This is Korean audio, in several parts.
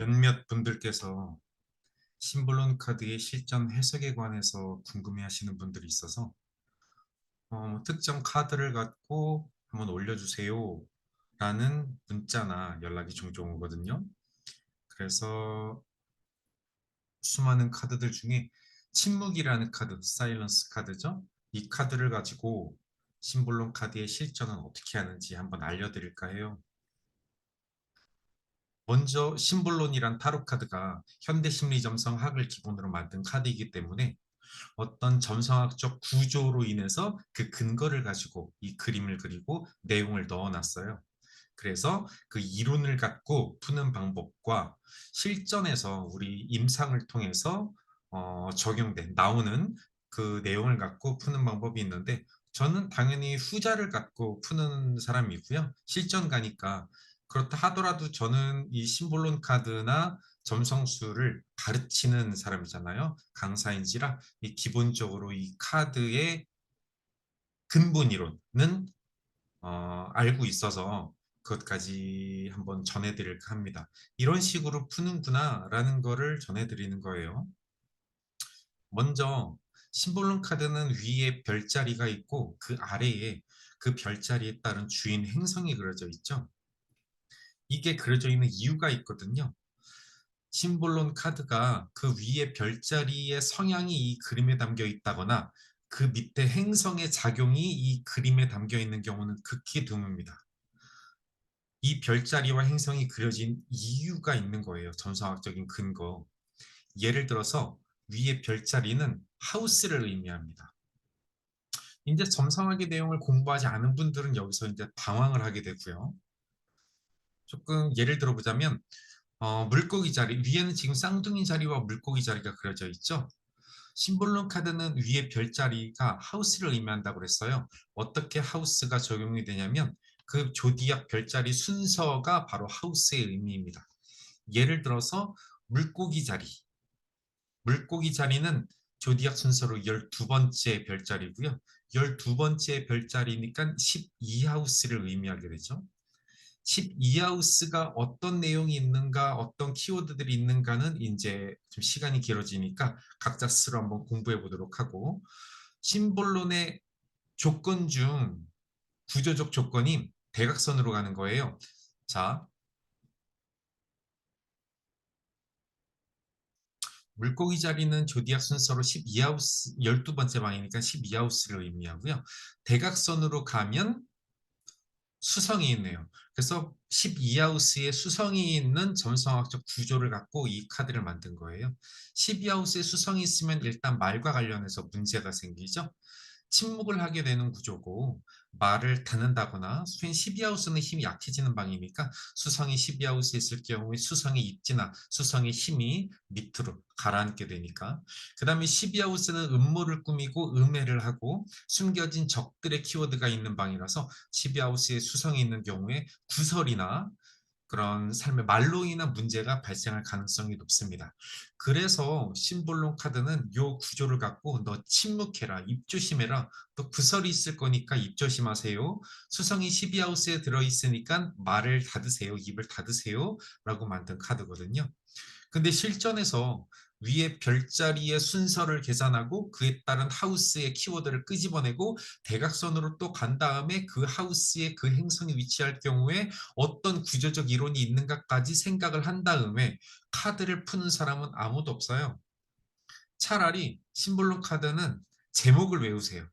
몇몇 분들께서 심볼론 카드의 실전 해석에 관해서 궁금해하시는 분들이 있어서 어, 특정 카드를 갖고 한번 올려주세요 라는 문자나 연락이 종종 오거든요. 그래서 수많은 카드들 중에 침묵이라는 카드, 사일런스 카드죠. 이 카드를 가지고 심볼론 카드의 실전은 어떻게 하는지 한번 알려드릴까 해요. 먼저 심볼론이란 타로 카드가 현대 심리 점성학을 기본으로 만든 카드이기 때문에 어떤 점성학적 구조로 인해서 그 근거를 가지고 이 그림을 그리고 내용을 넣어놨어요. 그래서 그 이론을 갖고 푸는 방법과 실전에서 우리 임상을 통해서 어, 적용된 나오는 그 내용을 갖고 푸는 방법이 있는데 저는 당연히 후자를 갖고 푸는 사람이고요. 실전 가니까 그렇다 하더라도 저는 이 심볼론 카드나 점성술을 가르치는 사람이잖아요. 강사인지라 이 기본적으로 이 카드의 근본 이론은 어, 알고 있어서 그것까지 한번 전해드릴까 합니다. 이런 식으로 푸는구나 라는 거를 전해드리는 거예요. 먼저 심볼론 카드는 위에 별자리가 있고 그 아래에 그 별자리에 따른 주인 행성이 그려져 있죠. 이게 그려져 있는 이유가 있거든요. 심볼론 카드가 그 위에 별자리의 성향이 이 그림에 담겨 있다거나 그 밑에 행성의 작용이 이 그림에 담겨 있는 경우는 극히 드뭅니다. 이 별자리와 행성이 그려진 이유가 있는 거예요. 전성학적인 근거. 예를 들어서 위에 별자리는 하우스를 의미합니다. 이제 점성학의 내용을 공부하지 않은 분들은 여기서 이제 방황을 하게 되고요. 조금 예를 들어보자면 어, 물고기 자리 위에는 지금 쌍둥이 자리와 물고기 자리가 그려져 있죠. 심볼론 카드는 위에 별자리가 하우스를 의미한다고 그랬어요. 어떻게 하우스가 적용이 되냐면 그 조디악 별자리 순서가 바로 하우스의 의미입니다. 예를 들어서 물고기 자리. 물고기 자리는 조디악 순서로 12번째 별자리고요. 12번째 별자리니까 12하우스를 의미하게 되죠. 12하우스가 어떤 내용이 있는가, 어떤 키워드들이 있는가는 이제 좀 시간이 길어지니까 각자 스스로 한번 공부해 보도록 하고 심볼론의 조건 중 구조적 조건이 대각선으로 가는 거예요. 자, 물고기 자리는 조디악 순서로 12하우스, 12번째 방이니까 12하우스를 의미하고요. 대각선으로 가면 수성이 있네요. 그래서 12하우스에 수성이 있는 점성학적 구조를 갖고 이 카드를 만든 거예요. 12하우스에 수성이 있으면 일단 말과 관련해서 문제가 생기죠. 침묵을 하게 되는 구조고 말을 닫는다거나 수행 12하우스는 힘이 약해지는 방이니까? 수성이 12하우스에 있을 경우에 수성의 입지나 수성의 힘이 밑으로 가라앉게 되니까? 그 다음에 12하우스는 음모를 꾸미고 음해를 하고 숨겨진 적들의 키워드가 있는 방이라서 12하우스에 수성이 있는 경우에 구설이나 그런 삶의 말로 인한 문제가 발생할 가능성이 높습니다. 그래서 심볼론 카드는 요 구조를 갖고 너 침묵해라, 입 조심해라, 또 구설이 있을 거니까 입 조심하세요. 수성이 12하우스에 들어있으니까 말을 닫으세요, 입을 닫으세요 라고 만든 카드거든요. 근데 실전에서 위에 별자리의 순서를 계산하고 그에 따른 하우스의 키워드를 끄집어내고 대각선으로 또 간 다음에 그 하우스에 그 행성이 위치할 경우에 어떤 구조적 이론이 있는가까지 생각을 한 다음에 카드를 푸는 사람은 아무도 없어요. 차라리 심볼론 카드는 제목을 외우세요.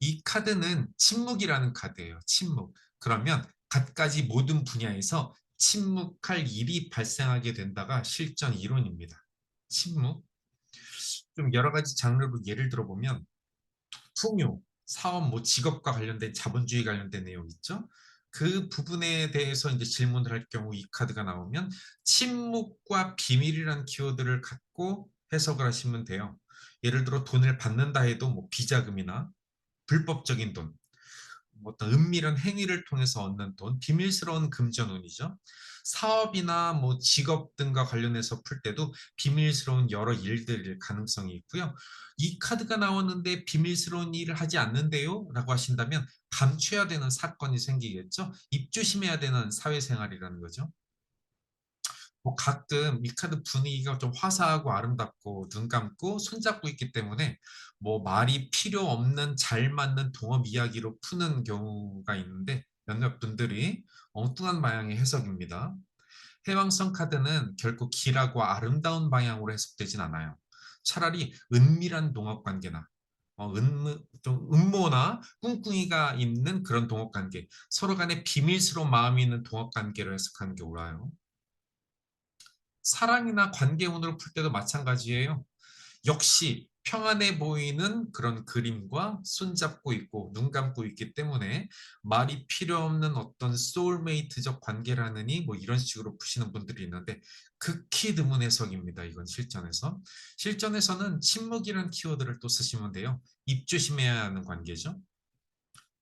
이 카드는 침묵이라는 카드예요. 침묵. 그러면 갖가지 모든 분야에서 침묵할 일이 발생하게 된다가 실전 이론입니다. 침묵. 좀 여러 가지 장르로 예를 들어보면 풍요, 사업, 뭐 직업과 관련된 자본주의 관련된 내용 있죠. 그 부분에 대해서 이제 질문을 할 경우 이 카드가 나오면 침묵과 비밀이라는 키워드를 갖고 해석을 하시면 돼요. 예를 들어 돈을 받는다 해도 뭐 비자금이나 불법적인 돈, 뭐 어떤 은밀한 행위를 통해서 얻는 돈, 비밀스러운 금전운이죠. 사업이나 뭐 직업 등과 관련해서 풀 때도 비밀스러운 여러 일들일 가능성이 있고요. 이 카드가 나왔는데 비밀스러운 일을 하지 않는데요? 라고 하신다면 감춰야 되는 사건이 생기겠죠. 입조심해야 되는 사회생활이라는 거죠. 뭐 가끔 이 카드 분위기가 좀 화사하고 아름답고 눈 감고 손잡고 있기 때문에 뭐 말이 필요 없는 잘 맞는 동업 이야기로 푸는 경우가 있는데 몇몇 분들이 엉뚱한 방향의 해석입니다. 해왕성 카드는 결코 길하고 아름다운 방향으로 해석되진 않아요. 차라리 은밀한 동업 관계나 어, 음모, 좀 음모나 꿍꿍이가 있는 그런 동업 관계, 서로 간에 비밀스러운 마음이 있는 동업 관계를 해석하는 게 옳아요. 사랑이나 관계 운으로 풀 때도 마찬가지예요. 역시 평안해 보이는 그런 그림과 손잡고 있고 눈 감고 있기 때문에 말이 필요 없는 어떤 소울메이트적 관계라느니 뭐 이런 식으로 푸시는 분들이 있는데 극히 드문 해석입니다. 이건 실전에서. 실전에서는 침묵이라는 키워드를 또 쓰시면 돼요. 입 조심해야 하는 관계죠.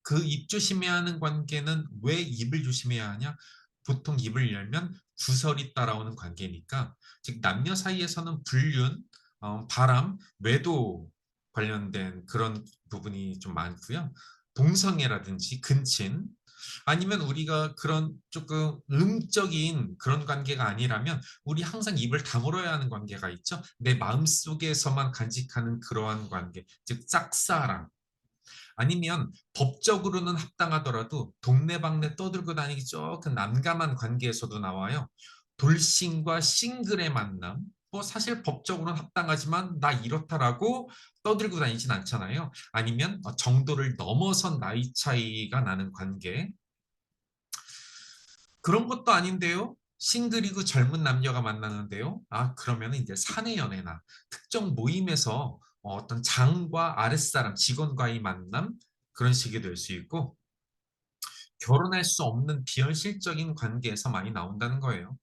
그 입 조심해야 하는 관계는 왜 입을 조심해야 하냐? 보통 입을 열면 구설이 따라오는 관계니까 즉 남녀 사이에서는 불륜, 어, 바람, 외도 관련된 그런 부분이 좀 많고요. 동성애라든지 근친 아니면 우리가 그런 조금 음적인 그런 관계가 아니라면 우리 항상 입을 다물어야 하는 관계가 있죠. 내 마음속에서만 간직하는 그러한 관계, 즉 짝사랑. 아니면 법적으로는 합당하더라도 동네방네 떠들고 다니기 조금 난감한 관계에서도 나와요. 돌싱과 싱글의 만남, 뭐 사실 법적으로는 합당하지만 나 이렇다라고 떠들고 다니진 않잖아요. 아니면 정도를 넘어선 나이 차이가 나는 관계. 그런 것도 아닌데요. 싱글이고 젊은 남녀가 만나는데요. 아 그러면 이제 사내 연애나 특정 모임에서 어떤 장과 아랫사람, 직원과의 만남 그런 식이 될 수 있고 결혼할 수 없는 비현실적인 관계에서 많이 나온다는 거예요.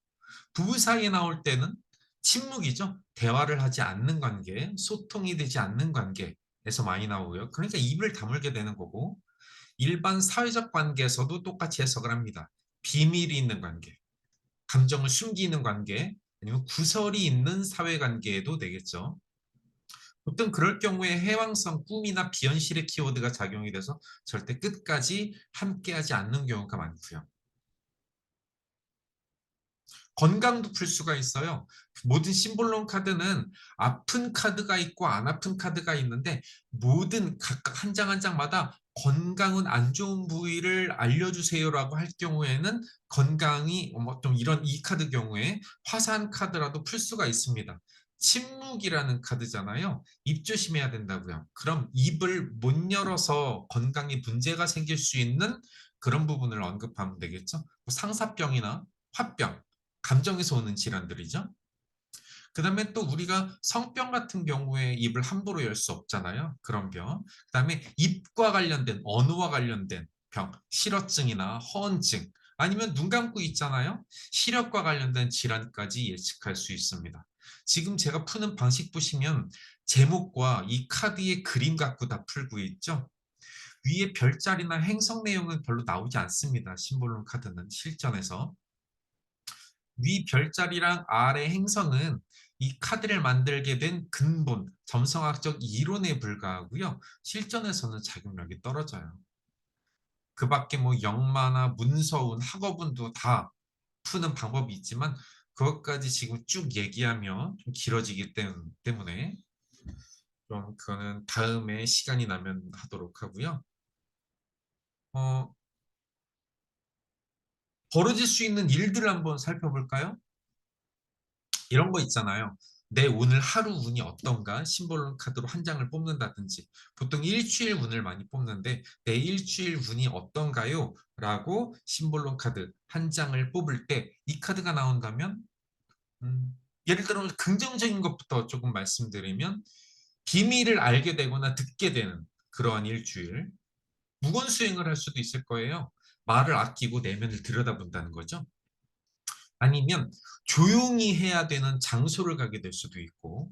부부 사이에 나올 때는 침묵이죠. 대화를 하지 않는 관계, 소통이 되지 않는 관계에서 많이 나오고요. 그러니까 입을 다물게 되는 거고 일반 사회적 관계에서도 똑같이 해석을 합니다. 비밀이 있는 관계, 감정을 숨기는 관계, 아니면 구설이 있는 사회관계에도 되겠죠. 보통 그럴 경우에 해왕성 꿈이나 비현실의 키워드가 작용이 돼서 절대 끝까지 함께하지 않는 경우가 많고요. 건강도 풀 수가 있어요. 모든 심볼론 카드는 아픈 카드가 있고 안 아픈 카드가 있는데 모든 각각 한 장 한 장마다 건강은 안 좋은 부위를 알려주세요라고 할 경우에는 건강이 뭐좀 이런 이 카드 경우에 화산 카드라도 풀 수가 있습니다. 침묵이라는 카드잖아요. 입 조심해야 된다고요. 그럼 입을 못 열어서 건강에 문제가 생길 수 있는 그런 부분을 언급하면 되겠죠. 뭐 상사병이나 화병, 감정에서 오는 질환들이죠. 그 다음에 또 우리가 성병 같은 경우에 입을 함부로 열 수 없잖아요. 그런 병. 그 다음에 입과 관련된 언어와 관련된 병, 실어증이나 허언증 아니면 눈 감고 있잖아요. 시력과 관련된 질환까지 예측할 수 있습니다. 지금 제가 푸는 방식 보시면 제목과 이 카드의 그림 갖고 다 풀고 있죠. 위에 별자리나 행성 내용은 별로 나오지 않습니다. 심볼론 카드는 실전에서. 위 별자리랑 아래 행성은 이 카드를 만들게 된 근본, 점성학적 이론에 불과하고요. 실전에서는 작용력이 떨어져요. 그 밖에 뭐 영마나 문서운, 학업운도 다 푸는 방법이 있지만 그것까지 지금 쭉 얘기하면 좀 길어지기 때문에 좀 그거는 다음에 시간이 나면 하도록 하고요. 어, 벌어질 수 있는 일들을 한번 살펴볼까요? 이런 거 있잖아요. 내 오늘 하루 운이 어떤가 심볼론 카드로 한 장을 뽑는다든지 보통 일주일 운을 많이 뽑는데 내 일주일 운이 어떤가요? 라고 심볼론 카드 한 장을 뽑을 때 이 카드가 나온다면 음, 예를 들어 긍정적인 것부터 조금 말씀드리면 비밀을 알게 되거나 듣게 되는 그러한 일주일 무건 수행을 할 수도 있을 거예요. 말을 아끼고 내면을 들여다본다는 거죠. 아니면 조용히 해야 되는 장소를 가게 될 수도 있고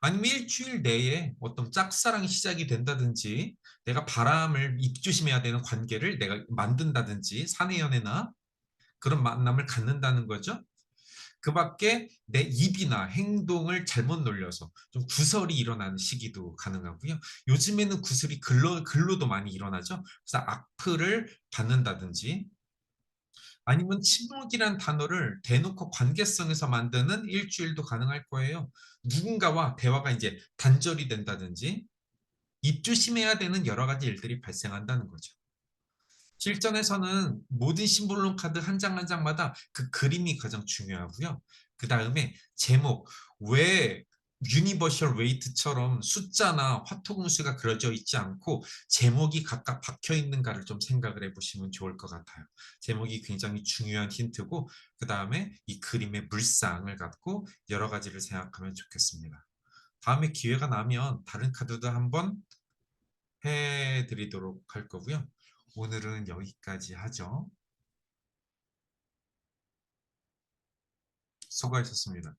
아니면 일주일 내에 어떤 짝사랑이 시작이 된다든지 내가 바람을 입조심해야 되는 관계를 내가 만든다든지 사내 연애나 그런 만남을 갖는다는 거죠. 그 밖에 내 입이나 행동을 잘못 놀려서 좀 구설이 일어나는 시기도 가능하고요. 요즘에는 구설이 글로, 글로도 많이 일어나죠. 그래서 악플을 받는다든지 아니면 침묵이란 단어를 대놓고 관계성에서 만드는 일주일도 가능할 거예요. 누군가와 대화가 이제 단절이 된다든지 입조심해야 되는 여러 가지 일들이 발생한다는 거죠. 실전에서는 모든 심볼론 카드 한 장 한 장마다 그 그림이 가장 중요하고요. 그 다음에 제목, 왜 유니버셜 웨이트처럼 숫자나 화토공수가 그려져 있지 않고 제목이 각각 박혀 있는가를 좀 생각을 해보시면 좋을 것 같아요. 제목이 굉장히 중요한 힌트고 그 다음에 이 그림의 물상을 갖고 여러 가지를 생각하면 좋겠습니다. 다음에 기회가 나면 다른 카드도 한번 해드리도록 할 거고요. 오늘은 여기까지 하죠. 수고하셨습니다.